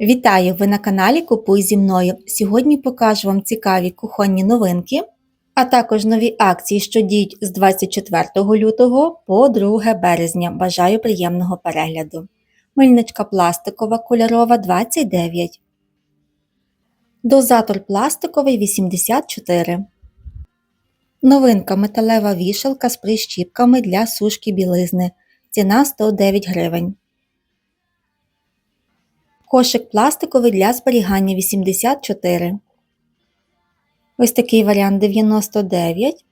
Вітаю! Ви на каналі Купуй зі мною. Сьогодні покажу вам цікаві кухонні новинки, а також нові акції, що діють з 24 лютого по 2 березня. Бажаю приємного перегляду. Мильничка пластикова кольорова 29. Дозатор пластиковий 84. Новинка металева вішалка з прищіпками для сушки білизни. Ціна 109 гривень. Кошик пластиковий для зберігання 84. Ось такий варіант 99.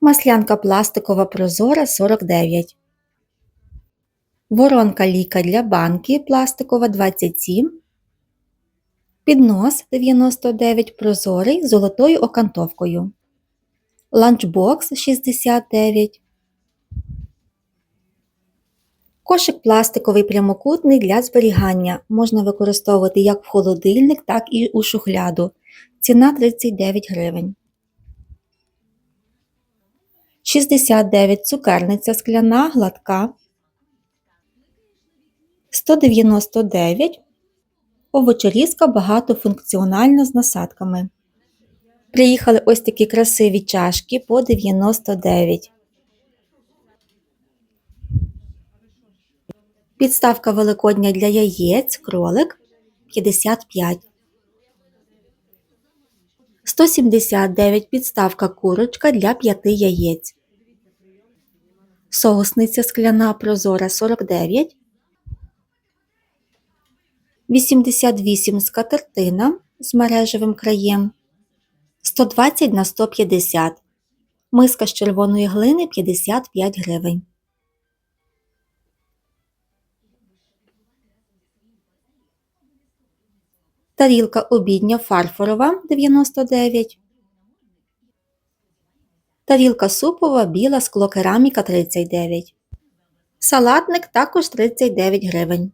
Маслянка пластикова прозора 49. Воронка ліка для банки пластикова 27. Піднос 99 прозорий з золотою окантовкою. Ланчбокс 69. Кошик пластиковий прямокутний для зберігання. Можна використовувати як в холодильник, так і у шухляду. Ціна 39 гривень. 69 цукерниця скляна, гладка. 199 овочерізка багатофункціональна з насадками. Приїхали ось такі красиві чашки по 99. Підставка великодня для яєць, кролик 55. 179 підставка курочка для 5 яєць. Соусниця скляна прозора 49. 88 скатертина з мережевим краєм. 120 на 150. Миска з червоної глини 55 гривень. Тарілка обідня фарфорова 99. Тарілка супова біла склокераміка 39. Салатник також 39 гривень.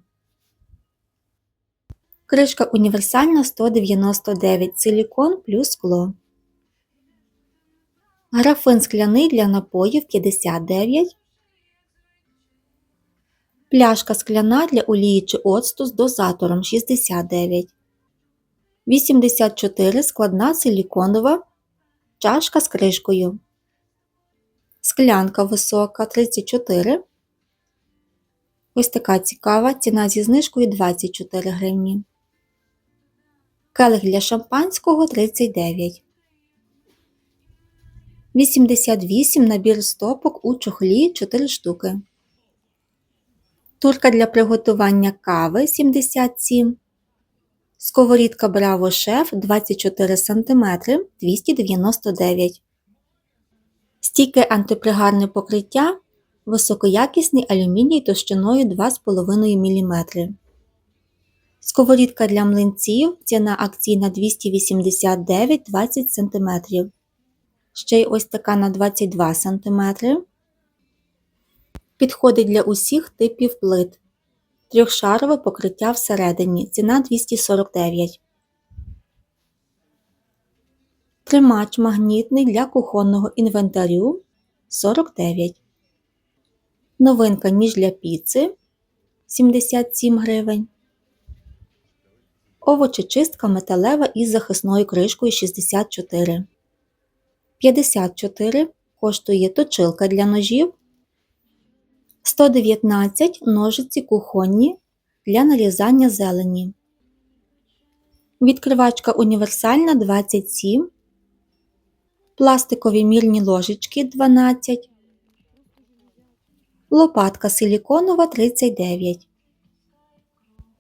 Кришка універсальна 199 силікон плюс скло. Графин скляний для напоїв 59. Пляшка скляна для олії чи оцту з дозатором 69. 84 складна силіконова чашка з кришкою. Склянка висока 34. Ось така цікава ціна зі знижкою 24 гривні. Келих для шампанського 39. 88 набір стопок у чохлі 4 штуки. Турка для приготування кави 77 Сковорідка Браво Шеф 24 см 299 Стійке антипригарне покриття високоякісний алюміній товщиною 2,5 мм. Сковорідка для млинців ціна акційна 289 20 см. Ще й ось така на 22 см. Підходить для усіх типів плит. Трьохшарове покриття всередині. Ціна 249. Тримач магнітний для кухонного інвентарю 49. Новинка ніж для піци 77 гривень. Овочечистка металева із захисною кришкою 64. 54 коштує точилка для ножів 119 ножиці кухонні для нарізання зелені. Відкривачка універсальна 27. Пластикові мірні ложечки 12. Лопатка силіконова 39.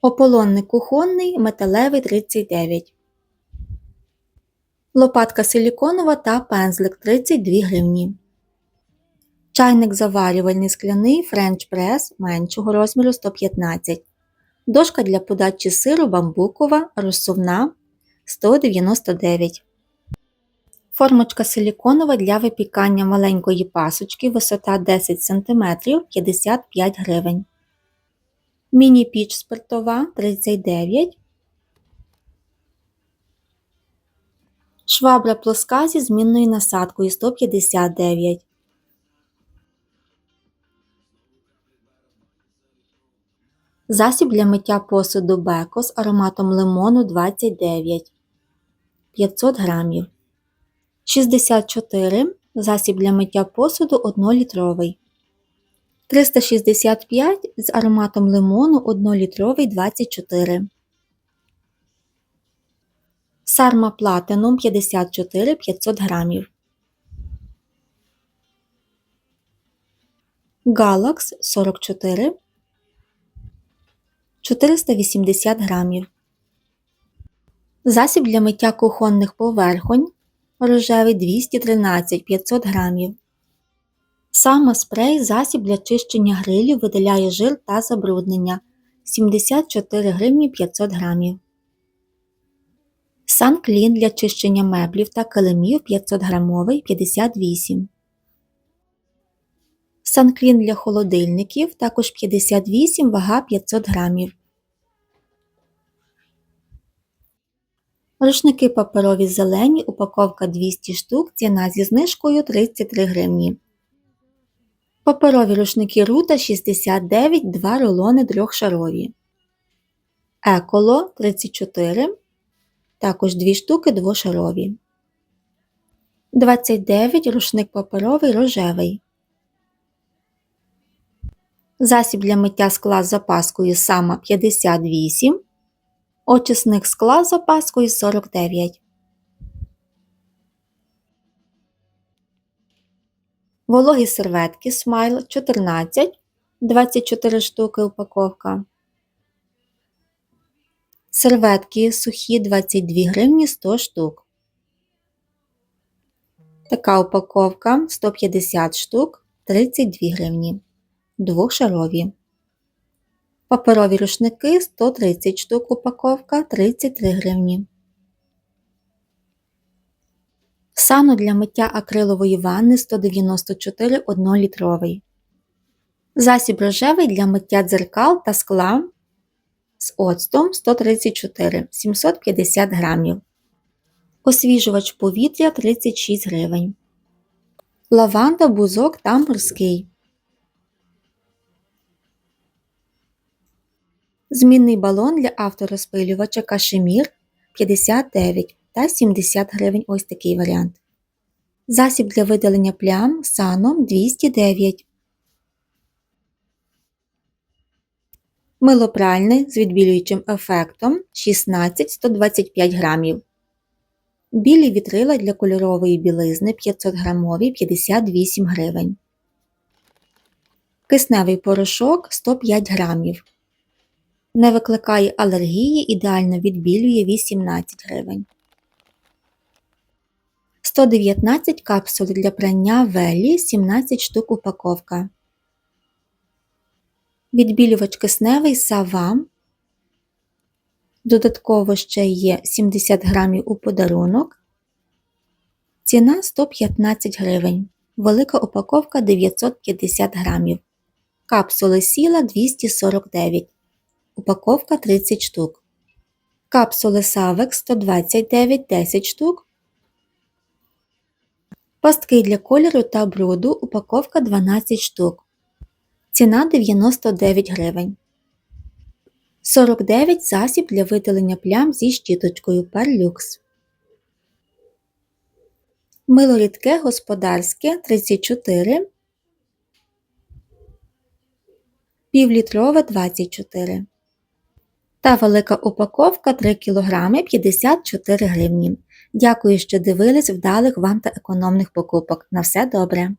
Ополонник кухонний металевий 39. Лопатка силіконова та пензлик 32 гривні. Чайник заварювальний скляний French Press меншого розміру 115 Дошка для подачі сиру бамбукова розсувна 199 Формочка силіконова для випікання маленької пасочки висота 10 см 55 гривень. Міні-піч спиртова 39 Швабра плоска зі змінною насадкою 159 Засіб для миття посуду Беко з ароматом лимону 29 500 грамів. 64 засіб для миття посуду 1-літровий. 365 з ароматом лимону 1-літровий 24. Сарма Platinum 54 500 грамів. Галакс 44 480 грамів. Засіб для миття кухонних поверхонь рожевий 213 500 грамів. Саме спрей засіб для чищення грилів видаляє жир та забруднення 74 гривні 500 грамів. Санклін для чищення меблів та килимів 500 грамовий 58. Санклін для холодильників також 58 вага 500 грамів. Рушники паперові зелені, упаковка 200 штук, ціна зі знижкою 33 гривні. Паперові рушники Рута 69, 2 рулони трьохшарові. Еколо 34, також 2 штуки двошарові. 29 рушник паперовий рожевий. Засіб для миття скла з запаскою сама 58. Очисник скла з запаскою 49. Вологі серветки Смайл 14, 24 штуки упаковка. Серветки сухі 22 гривні 100 штук. Така упаковка 150 штук 32 гривні. Двохшарові. Паперові рушники 130 штук упаковка 33 гривні. Сану для миття акрилової ванни 194 1-літровий. Засіб рожевий для миття дзеркал та скла з оцтом 134 750 грамів. Освіжувач повітря 36 гривень. Лаванда, бузок та морський. Змінний балон для авторозпилювача кашемір 59 та 70 гривень ось такий варіант. Засіб для видалення плям саном 209. Мило пральне з відбілюючим ефектом 16-125 грамів. Білі вітрила для кольорової білизни 500 грамові 58 гривень. Кисневий порошок 105 грамів. Не викликає алергії, ідеально відбілює 18 гривень. 119 капсул для прання велі 17 штук упаковка. Відбілювач кисневий савам. Додатково ще є 70 грамів у подарунок. Ціна 115 гривень. Велика упаковка 950 грамів. Капсули сіла 249. Упаковка 30 штук. Капсули Савек 129 10 штук. Пастки для кольору та бруду. Упаковка 12 штук. Ціна 99 гривень. 49 засіб для видалення плям зі щіточкою Перлюкс. Мило рідке господарське 34. Півлітрове 24. Та велика упаковка 3 кг 54 гривні. Дякую, що дивились вдалих вам та економних покупок. На все добре!